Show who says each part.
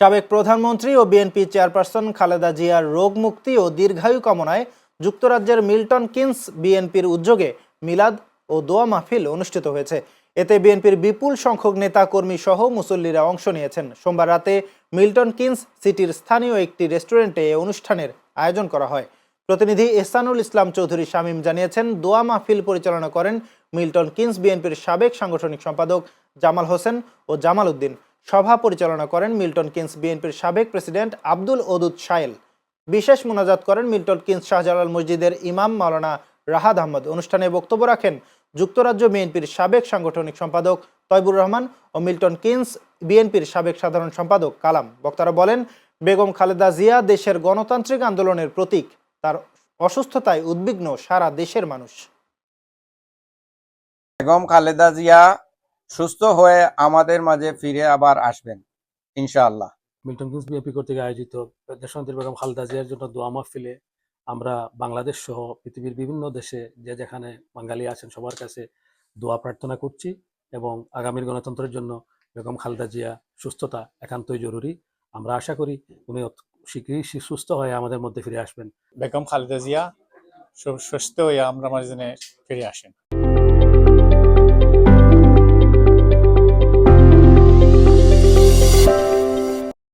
Speaker 1: সাবেক প্রধানমন্ত্রী ও BNP chairperson Khaleda জিয়ার রোগ মুক্তি ও দীর্ঘায়ু কামনায় যুক্তরাজ্যের মিল্টন কিনস বিএনপির উদ্যোগে মিলাদ ও দোয়া মাহফিল অনুষ্ঠিত হয়েছে। এতে বিএনপির বিপুল সংখ্যক নেতা কর্মী সহ মুসল্লিরা অংশ নিয়েছেন। সোমবার রাতে মিল্টন কিনস সিটির স্থানীয় একটি রেস্টুরেন্টে এ অনুষ্ঠানের আয়োজন করা হয়। প্রতিনিধি এহসানুল ইসলাম চৌধুরী শামীম জানিয়েছেন, দোয়া মাহফিল পরিচালনা করেন মিল্টন কিনস বিএনপির সাবেক সাংগঠনিক সম্পাদক জামাল হোসেন ও জামাল উদ্দিন। সভা পরিচালনা করেন মিল্টন কিনস বিএনপির সাবেক প্রেসিডেন্ট আব্দুল ওদুদ সায়েল বিশেষ মোনাজাত করেন মিল্টন কিনস শাহজালাল মসজিদের ইমাম মাওলানা রাহাদ আহমদ। অনুষ্ঠানে বক্তব্য রাখেন যুক্তরাজ্য বিএনপির সাবেক সাংগঠনিক সম্পাদক তয়বুর রহমান ও মিল্টন কিনস বিএনপির সাবেক সাধারণ সম্পাদক কালাম। বক্তারা বলেন, বেগম খালেদা জিয়া দেশের গণতান্ত্রিক আন্দোলনের প্রতীক। তার অসুস্থতায় উদ্বিগ্ন সারা দেশের মানুষ।
Speaker 2: বেগম খালেদা জিয়া সুস্থ হয়ে আমাদের মাঝে ফিরে আবার আসবেন ইনশাআল্লাহ।
Speaker 3: মিল্টন কিংস বিএনপি কর্তৃক আয়োজিত দেশনেত্রী বেগম খালেদা জিয়ার জন্য দোয়া মাহফিলে আমরা বাংলাদেশ সহ পৃথিবীর বিভিন্ন দেশে যে যেখানে বাঙালি আছেন সবার কাছে দোয়া প্রার্থনা করছি এবং আগামীর গণতন্ত্রের জন্য বেগম খালেদা জিয়া সুস্থতা একান্তই জরুরি। আমরা আশা করি উনি শীঘ্রই সুস্থ হয়ে আমাদের মধ্যে ফিরে আসবেন।
Speaker 4: বেগম খালেদা জিয়া সুস্থ হয়ে আমরা মাঝে ফিরে আসেন।